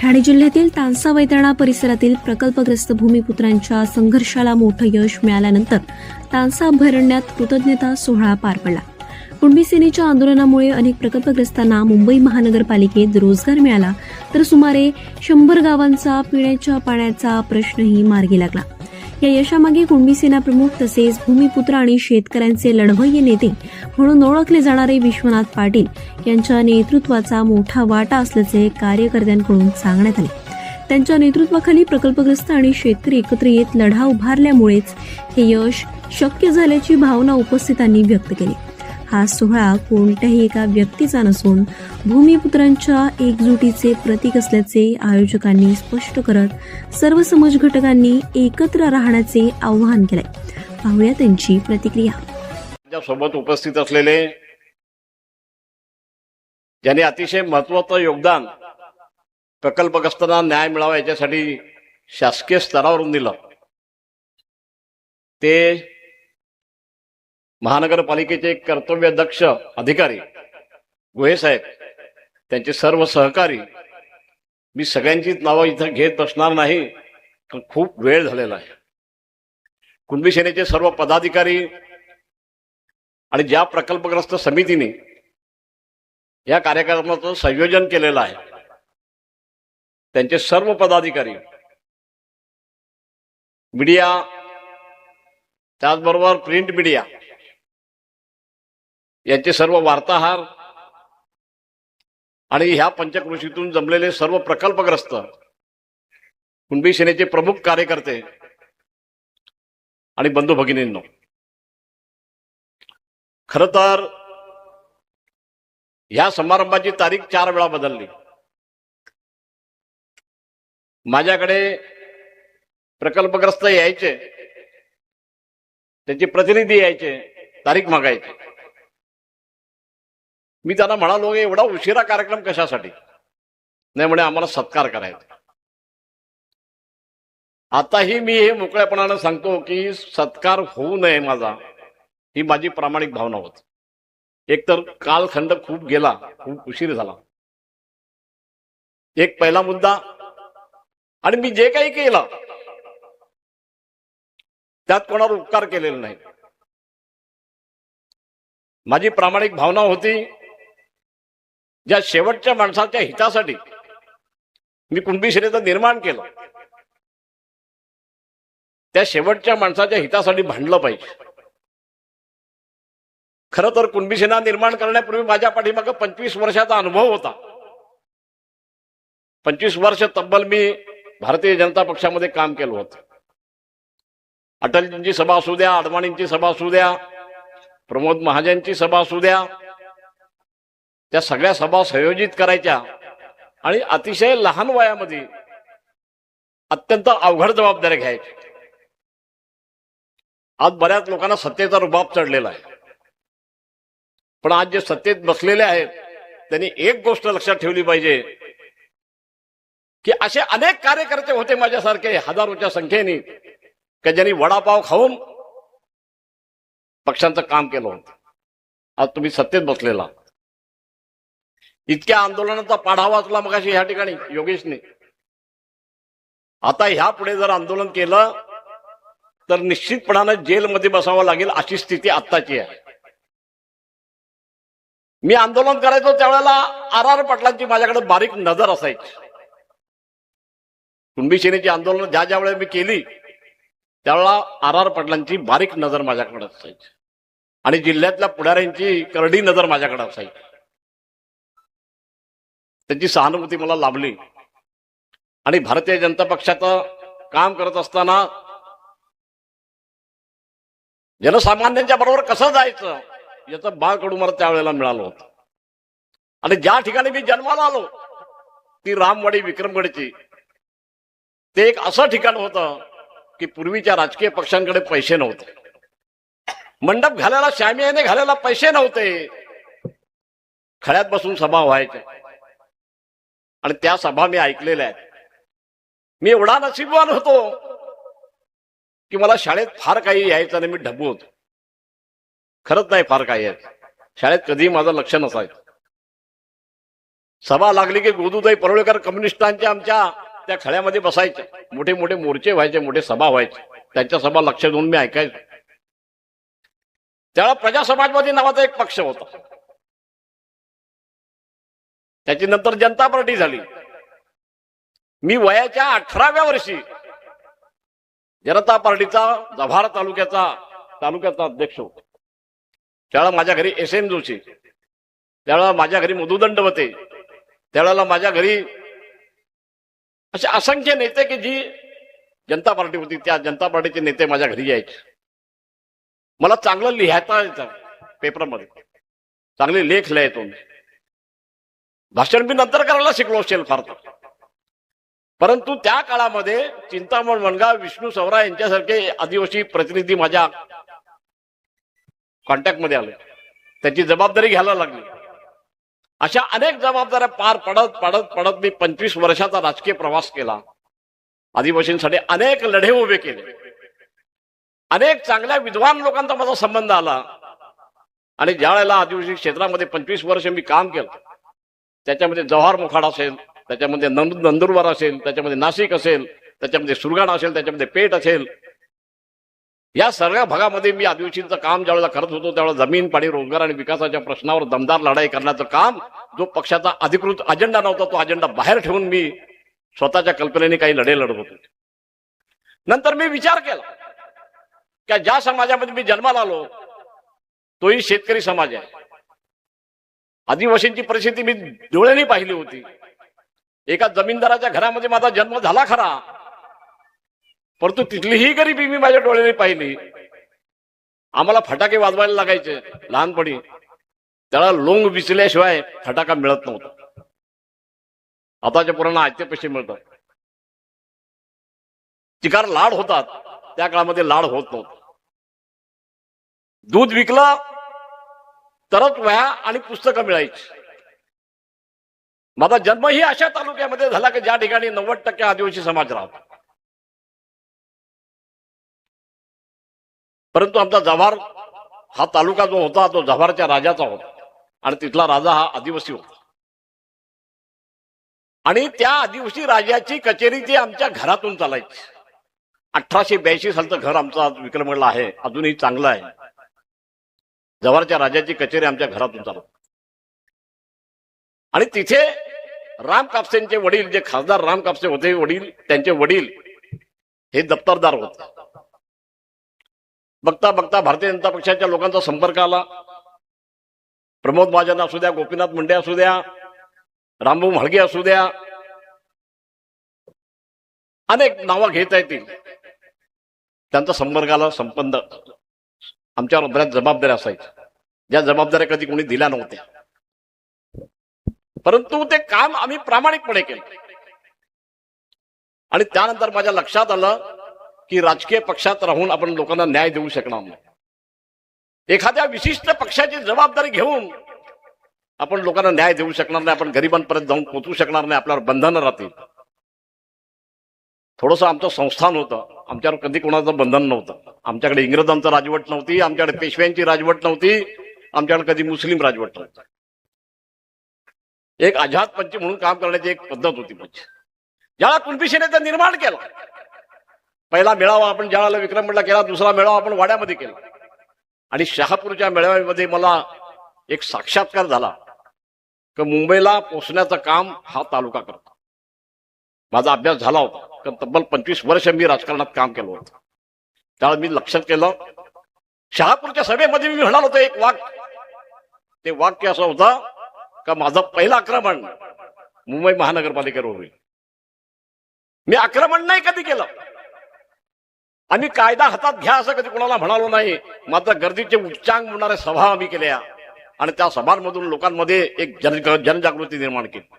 ठाणे जिल्ह्यातील तानसा वैतरणा परिसरातील प्रकल्पग्रस्त भूमिपुत्रांच्या संघर्षाला मोठं यश मिळाल्यानंतर तानसा अभयारण्यात कृतज्ञता सोहळा पार पडला. कुणबी सेनेच्या आंदोलनामुळे अनेक प्रकल्पग्रस्तांना मुंबई महानगरपालिकेत रोजगार मिळाला तर सुमारे शंभर गावांचा पिण्याच्या पाण्याचा प्रश्नही मार्गी लागला. या यशामागे कुणबी सेना प्रमुख तसेच भूमिपुत्र आणि शेतकऱ्यांचे लढवय्य नेते म्हणून ओळखले जाणारे विश्वनाथ पाटील यांच्या नेतृत्वाचा मोठा वाटा असल्याचे कार्यकर्त्यांकडून सांगण्यात आले. त्यांच्या नेतृत्वाखाली प्रकल्पग्रस्त आणि शेतकरी एकत्र येत लढा उभारल्यामुळेच हे यश शक्य झाल्याची भावना उपस्थितांनी व्यक्त केली. हा सोहळा कोणत्याही एका व्यक्तीचा नसून भूमिपुत्रांच्या एकजुटीचे प्रतीक असल्याचे आयोजकांनी स्पष्ट करत सर्व समाज घटकांनी एकत्र राहण्याचे आवाहन केले पाहूया त्यांची प्रतिक्रिया. सोबत उपस्थित असलेले ज्यांनी अतिशय महत्वाचं योगदान प्रकल्पग्रस्तांना न्याय मिळावा याच्यासाठी शासकीय स्तरावरून दिलं ते महानगरपालिकेचे कर्तव्यदक्ष अधिकारी गुहे साहेब त्यांचे सर्व सहकारी मी सगळ्यांचीच नावं इथं घेत बसणार नाही पण खूप वेळ झालेला आहे. कुणबी सेनेचे सर्व पदाधिकारी आणि ज्या प्रकल्पग्रस्त समितीने या कार्यक्रमाचं संयोजन केलेलं आहे त्यांचे सर्व पदाधिकारी मीडिया त्याचबरोबर प्रिंट मीडिया यांचे सर्व वार्ताहार आणि ह्या पंचकृषीतून जमलेले सर्व प्रकल्पग्रस्त कुणबी सेनेचे प्रमुख कार्यकर्ते आणि बंधू भगिनींनो खर तर ह्या समारंभाची तारीख चार वेळा बदलली. माझ्याकडे प्रकल्पग्रस्त यायचे त्याचे प्रतिनिधी यायचे तारीख मागायचे. मी त्यांना म्हणालो एवढा उशिरा कार्यक्रम कशासाठी? नाही म्हणे आम्हाला सत्कार करायचा आताही मी हे मोकळ्यापणानं सांगतो की सत्कार होऊ नये माझा ही माझी प्रामाणिक भावना होती. एकतर कालखंड खूप गेला खूप उशीर झाला. एक पहिला मुद्दा आणि मी जे काही केलं त्यात कोणावर उपकार केलेला नाही. माझी प्रामाणिक भावना होती ज्या शेवटच्या माणसाच्या हितासाठी मी कुणबी निर्माण केलं त्या शेवटच्या माणसाच्या हितासाठी भांडलं पाहिजे. खरं तर कुणबी निर्माण करण्यापूर्वी माझ्या पाठीमागं पंचवीस वर्षाचा अनुभव होता. पंचवीस वर्ष तब्बल मी भारतीय जनता पक्षामध्ये काम केलं होतं. अटलजींची सभा असू द्या अडवाणींची सभा असू द्या प्रमोद महाजनची सभा असू द्या त्या सगळ्या सभा संयोजित करायच्या. आणि अतिशय लहान वयामध्ये अत्यंत अवघड जबाबदाऱ्या घ्यायची. आज बऱ्याच लोकांना सत्तेचा रुबाब चढलेला आहे. पण आज जे सत्तेत बसलेले आहेत त्यांनी एक गोष्ट लक्षात ठेवली पाहिजे की असे अनेक कार्यकर्ते होते माझ्यासारखे हजारोच्या संख्येने की ज्यांनी वडापाव खाऊन पक्षांचं काम केलं होतं. आज तुम्ही सत्तेत बसलेला इतक्या आंदोलनाचा पाढा वाचला मग ह्या ठिकाणी योगेशने. आता ह्या पुढे जर आंदोलन केलं तर निश्चितपणानं जेलमध्ये बसावं लागेल अशी स्थिती आत्ताची आहे. मी आंदोलन करायचो त्यावेळेला आर आर पाटलांची माझ्याकडे बारीक नजर असायची. कुणबी सेनेची आंदोलन ज्या ज्या वेळेला मी केली त्यावेळेला आर आर पाटलांची बारीक नजर माझ्याकडे असायची. आणि जिल्ह्यातल्या पुढाऱ्यांची करडी नजर माझ्याकडे असायची. त्याची सहानुभूती मला लाभली. आणि भारतीय जनता पक्षाचं काम करत असताना जनसामान्यांच्या बरोबर कसं जायचं याचं बाळ कडू मला त्यावेळेला मिळालं होतं. आणि ज्या ठिकाणी मी जन्माला आलो ती रामवाडी विक्रमगडची ते एक असं ठिकाण होतं की पूर्वीच्या राजकीय पक्षांकडे पैसे नव्हते. मंडप घालायला शामियाने घालायला पैसे नव्हते. खळ्यात बसून सभा व्हायच्या. आणि त्या सभा मी ऐकलेल्या आहेत. मी एवढा नशीबवान होतो की मला शाळेत फार काही यायचं नाही मी ढबू होतो. खरंच नाही फार काही यायचं. शाळेत कधीही माझं लक्ष नसायचं. सभा लागली की गोदूताई परोळेकर कम्युनिस्टांच्या आमच्या त्या खळ्यामध्ये बसायच्या मोठे मोठे मोर्चे व्हायचे मोठे सभा व्हायचे. त्यांच्या सभा लक्ष देऊन मी ऐकायचो. त्याला प्रजा समाजवादी नावाचा एक पक्ष होता. त्याची नंतर जनता पार्टी झाली. मी वयाच्या अठराव्या वर्षी जनता पार्टीचा जव्हार तालुक्याचा तालुक्याचा अध्यक्ष होतो. त्यावेळेला माझ्या घरी एस एम जोशी त्यावेळेला माझ्या घरी मधुदंड होते त्यावेळेला माझ्या घरी असे असंख्य नेते की जी जनता पार्टी होती त्या जनता पार्टीचे नेते माझ्या घरी यायचे. मला चांगलं लिहायता येतं पेपरमध्ये. चांगले लेख लिहायचो मी. भाषण मी नंतर करायला शिकलो असेल फार. तर परंतु त्या काळामध्ये चिंतामण वनगाव विष्णू सवरा यांच्यासारखे आदिवासी प्रतिनिधी माझ्या कॉन्टॅक्टमध्ये आले. त्याची जबाबदारी घ्यायला लागली. अशा अनेक जबाबदाऱ्या पार पडत पडत पडत मी पंचवीस वर्षाचा राजकीय प्रवास केला. आदिवासींसाठी अनेक लढे उभे केले. अनेक चांगल्या विद्वान लोकांचा माझा संबंध आला. आणि ज्या वेळेला आदिवासी क्षेत्रामध्ये पंचवीस वर्ष मी काम केलं त्याच्यामध्ये जव्हार मुखाड असेल त्याच्यामध्ये नंद नंदुरबार असेल त्याच्यामध्ये नाशिक असेल त्याच्यामध्ये सुरगाणा असेल त्याच्यामध्ये पेठ असेल. या सगळ्या भागामध्ये मी आदिवासींचं काम ज्यावेळेला करत होतो त्यावेळेला जमीन पाणी रोजगार आणि विकासाच्या प्रश्नावर दमदार लढाई करण्याचं काम जो पक्षाचा अधिकृत अजेंडा नव्हता तो अजेंडा बाहेर ठेवून मी स्वतःच्या कल्पनेने काही लढे लढत होतो. नंतर मी विचार केला की ज्या समाजामध्ये मी जन्माला आलो तोही शेतकरी समाज आहे. आदिवासींची परिस्थिती मी डोळ्यांनी पाहिली होती. एका जमीनदाराच्या घरामध्ये माझा जन्म झाला खरा. परंतु तिथलीही गरिबी मी माझ्या डोळ्यांनी पाहिली. आम्हाला फटाके वाजवायला लागायचे लहानपणी. त्याला लोंग विचल्याशिवाय फटाका मिळत नव्हता. आताच्या पोरांना आयते पैसे मिळतात. चिकार लाड होतात. त्या काळामध्ये लाड होत नव्हता. दूध विकलं तरच वह्या आणि पुस्तकं मिळायची. माझा जन्मही अशा तालुक्यामध्ये झाला की ज्या ठिकाणी नव्वद टक्के आदिवासी समाज राहतो. परंतु आमचा जव्हार हा तालुका जो होता तो जव्हारच्या राजाचा होता आणि तिथला राजा हा आदिवासी होता. आणि त्या आदिवासी राजाची कचेरी ती आमच्या घरातून चालायची. अठराशे ब्याऐंशी सालचं घर आमचं आज विक्रमगडला आहे अजूनही चांगलं आहे. जव्हारच्या राजाची कचेरी आमच्या घरातून चालत आणि तिथे राम कापसेंचे वडील जे खासदार राम कापसे होते वडील त्यांचे वडील हे दप्तरदार होते. बघता बघता भारतीय जनता पक्षाच्या लोकांचा संपर्क आला. प्रमोद महाजन असू द्या गोपीनाथ मुंडे असू द्या रामभाऊ म्हाळगे असू द्या अनेक नावं घेता येतील. त्यांचा संपर्काला संबंध आमच्यावर बऱ्याच जबाबदाऱ्या असायच्या. ज्या जबाबदाऱ्या कधी कोणी दिल्या नव्हत्या. परंतु ते काम आम्ही प्रामाणिकपणे केलं. आणि त्यानंतर माझ्या लक्षात आलं की राजकीय पक्षात राहून आपण लोकांना न्याय देऊ शकणार नाही. एखाद्या विशिष्ट पक्षाची जबाबदारी घेऊन आपण लोकांना न्याय देऊ शकणार नाही आपण गरिबांपर्यंत जाऊन पोचू शकणार नाही आपल्यावर बंधनं राहतील. थोडस आमचं संस्थान होतं. आमच्यावर कधी कोणाचं बंधन नव्हतं. आमच्याकडे इंग्रजांचं राजवट नव्हती आमच्याकडे पेशव्यांची राजवट नव्हती आमच्याकडे कधी मुस्लिम राजवट नव्हतं. एक आझाद पंच म्हणून काम करण्याची एक पद्धत होती पंच. ज्याला कुणबी सेनेचं निर्माण केलं. पहिला मेळावा आपण ज्याला विक्रमगडला केला दुसरा मेळावा आपण वाड्यामध्ये केला. आणि शहापूरच्या मेळाव्यामध्ये मला एक साक्षात्कार झाला की मुंबईला पोचण्याचं काम हा तालुका करतो. माझा अभ्यास झाला होता. तब्बल पंचवीस वर्ष मी राजकारणात काम केलं होतं. त्यावेळी मी लक्षात केलं शहापूरच्या सभेमध्ये मी म्हणाल होतो एक वाक्य. ते वाक्य असं होतं का माझं पहिलं आक्रमण मुंबई महानगरपालिकेवर होईल. मी आक्रमण नाही कधी केलं. आम्ही कायदा हातात घ्या असं कधी कोणाला म्हणालो नाही. मात्र गर्दीचे उच्चांग म्हणणाऱ्या सभा आम्ही केल्या. आणि त्या सभांमधून लोकांमध्ये एक जन जनजागृती निर्माण केली.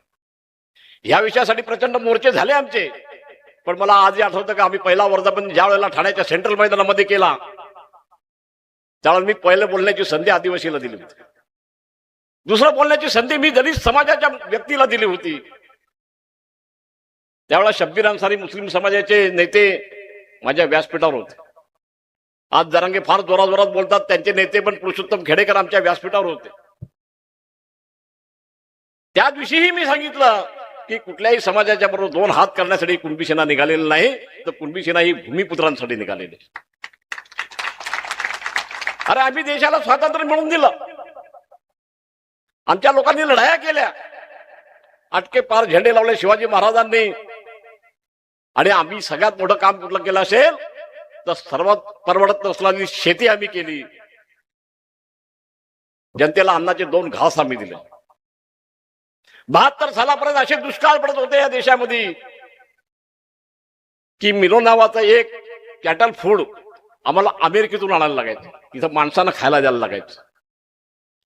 या विषयासाठी प्रचंड मोर्चे झाले आमचे. पण मला आजही आठवतं का आम्ही पहिला वर्धापन ज्या वेळेला ठाण्याच्या सेंट्रल मैदानामध्ये केला त्यावेळेला मी पहिले बोलण्याची संधी आदिवासीला दिली होती. दुसरं बोलण्याची संधी मी दलित समाजाच्या व्यक्तीला दिली होती. त्यावेळेला शब्बीर अन्सारी मुस्लिम समाजाचे नेते माझ्या व्यासपीठावर होते. आज जरांगे फार जोराजोरात जोरात बोलतात त्यांचे नेते पण पुरुषोत्तम खेडेकर आमच्या व्यासपीठावर होते. त्या दिवशीही मी सांगितलं की कुठल्याही समाजाच्या बरोबर दोन हात करण्यासाठी कुणबी सेना निघालेली नाही तर कुणबी सेना ही भूमिपुत्रांसाठी निघालेली अरे आम्ही देशाला स्वातंत्र्य मिळवून दिलं. आमच्या लोकांनी लढाया केल्या. अटके पार झेंडे लावले शिवाजी महाराजांनी. आणि आम्ही सगळ्यात मोठं काम कुठलं केलं असेल तर सर्वात परवडत नसलेली शेती आम्ही केली. जनतेला अन्नाचे दोन घास आम्ही दिले. बहात्तर सालापर्यंत असे दुष्काळ पडत होते या देशामध्ये की मिलो नावाचा एक कॅटल फूड आम्हाला अमेरिकेतून आणायला लागायचं. तिथं माणसानं खायला द्यायला लागायचं.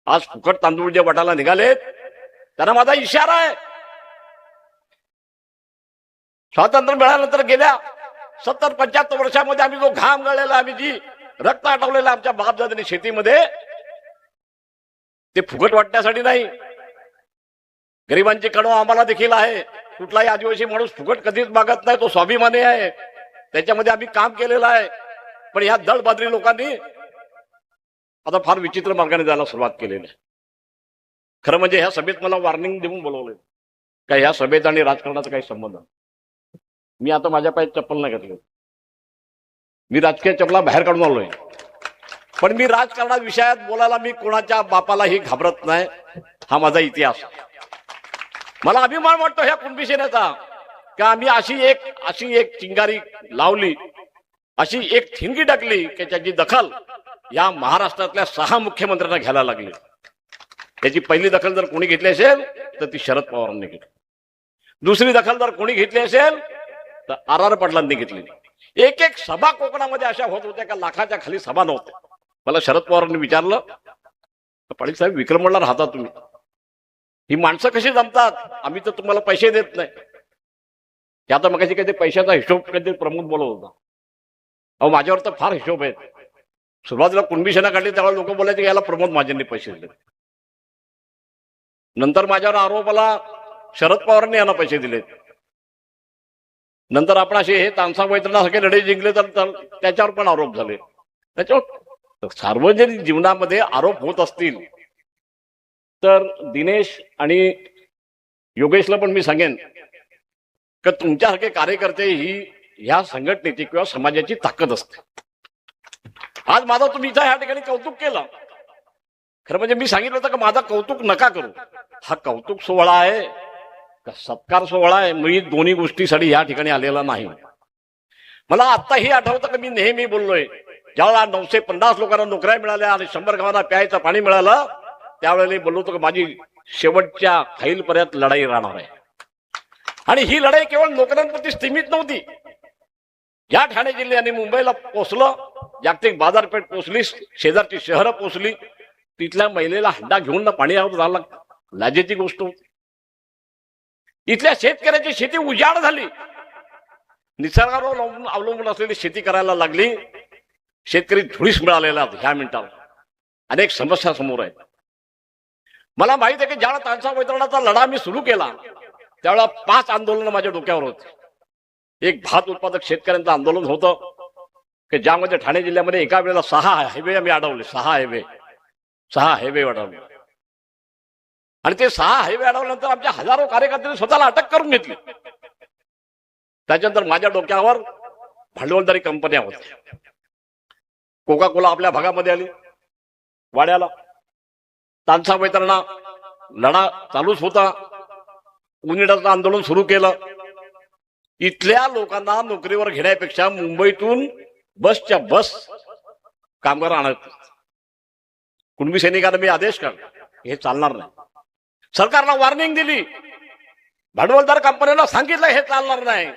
आज फुकट तांदूळ जे वाटायला निघालेत त्यांना माझा इशारा आहे. स्वातंत्र्य मिळाल्यानंतर गेल्या सत्तर पंच्याहत्तर वर्षामध्ये आम्ही जो घाम गळलेला आम्ही जी रक्त आटवलेला आमच्या बापदादांनी शेतीमध्ये ते फुकट वाटण्यासाठी नाही. गरिबांची कणव आम्हाला देखील आहे. कुठलाही आदिवासी माणूस फुकट कधीच मागत नाही तो स्वाभिमानी आहे. त्याच्यामध्ये आम्ही काम केलेलं आहे. पण ह्या दळबादरी लोकांनी आता फार विचित्र मार्गाने जायला सुरुवात केलेली आहे. खरं म्हणजे ह्या सभेत मला वॉर्निंग देऊन बोलवले का ह्या सभेत आणि राजकारणाचा काही संबंध मी आता माझ्या पायात चप्पल नाही घातली. मी राजकीय चपला बाहेर काढून आलोय. पण मी राजकारणात विषयात बोलायला मी कोणाच्या बापालाही घाबरत नाही. हा माझा इतिहास. आहे. मला अभिमान वाटतो ह्या कुणबी सेनेचा का आम्ही अशी एक अशी एक चिंगारी लावली अशी एक थिंगी टाकली की त्याची दखल या महाराष्ट्रातल्या सहा मुख्यमंत्र्यांना घ्यायला लागली. त्याची पहिली दखल जर कोणी घेतली असेल तर ती शरद पवारांनी घेतली. दुसरी दखल जर कोणी घेतली असेल तर आर आर पाटलांनी घेतली. एक एक सभा कोकणामध्ये अशा होत होत्या का लाखाच्या खाली सभा नव्हत्या. मला शरद पवारांनी विचारलं पाटील साहेब विक्रमला राहता तुम्ही? ही माणसं कशी जमतात? आम्ही तर तुम्हाला पैसे देत नाही. ते आता मग कधी पैशाचा हिशोब कधी प्रमोद बोलत होता. अहो माझ्यावर तर फार हिशोब आहेत. सुरुवातीला कुणबी सेना काढली त्यावेळेला लोक बोलायचे की याला प्रमोद महाजननी पैसे दिले. नंतर माझ्यावर आरोप आला शरद पवारांनी यांना पैसे दिलेत नंतर आपण असे हे तानसा मैत्रिणासारखे लढे जिंकले तर तर त्याच्यावर पण आरोप झाले. त्याच्यावर सार्वजनिक जीवनामध्ये आरोप होत असतील तर दिनेश आणि योगेशला पण मी सांगेन का तुमच्यासारखे कार्यकर्ते ही ह्या संघटनेची किंवा समाजाची ताकद असते. आज माझा तुम्ही इथं ह्या ठिकाणी कौतुक केलं. खरं म्हणजे मी सांगितलं होतं का माझा कौतुक नका करू. हा कौतुक सोहळा आहे का सत्कार सोहळा आहे मी दोन्ही गोष्टीसाठी या ठिकाणी आलेला नाही. मला आत्ताही आठवतं का मी नेहमी बोललोय ज्यावेळेला नऊशे पन्नास लोकांना नोकऱ्या मिळाल्या आणि शंभर गावांना प्यायचं पाणी मिळालं त्यावेळेला बोललो होतो की माझी शेवटच्या फाईलपर्यंत लढाई राहणार आहे. आणि ही लढाई केवळ नोकऱ्यांप्रती सीमित नव्हती. या ठाणे जिल्ह्याने मुंबईला पोचलं जागतिक बाजारपेठ पोचली शेजारची शहरं पोचली तिथल्या महिलेला हंडा घेऊन ना पाणी आवत झाला. लाजेची गोष्ट होती. इथल्या शेतकऱ्याची शेती उजाड झाली. निसर्गावर अवलंबून अवलंबून असलेली शेती करायला लागली. शेतकरी धुळीस मिळालेला ह्या मिनिटावर. अनेक समस्या समोर आहेत. मला माहीत आहे की ज्यावेळेला तानसा मैत्रिणाचा लढा मी सुरू केला त्यावेळेला पाच आंदोलनं माझ्या डोक्यावर होते. एक भात उत्पादक शेतकऱ्यांचं आंदोलन होतं की ज्यामध्ये ठाणे जिल्ह्यामध्ये एका वेळेला सहा हायवे आम्ही अडवले सहा हायवे सहा हायवे अडवले. आणि ते सहा हायवे अडवल्यानंतर आमच्या हजारो कार्यकर्त्यांनी स्वतःला अटक करून घेतली. त्याच्यानंतर माझ्या डोक्यावर भांडवलदारी कंपन्या होत्या. कोका कोला आपल्या भागामध्ये आली वाड्याला. तानसा मैत्रणा लढा चालूच होता. उनिडाचं आंदोलन सुरू केलं. इथल्या लोकांना नोकरीवर घेण्यापेक्षा मुंबईतून बसच्या बस कामगार आणत. कुणबी सैनिकांना मी आदेश कर हे चालणार नाही. सरकारला वॉर्निंग दिली. भांडवलदार कंपन्यांना सांगितलं हे चालणार नाही.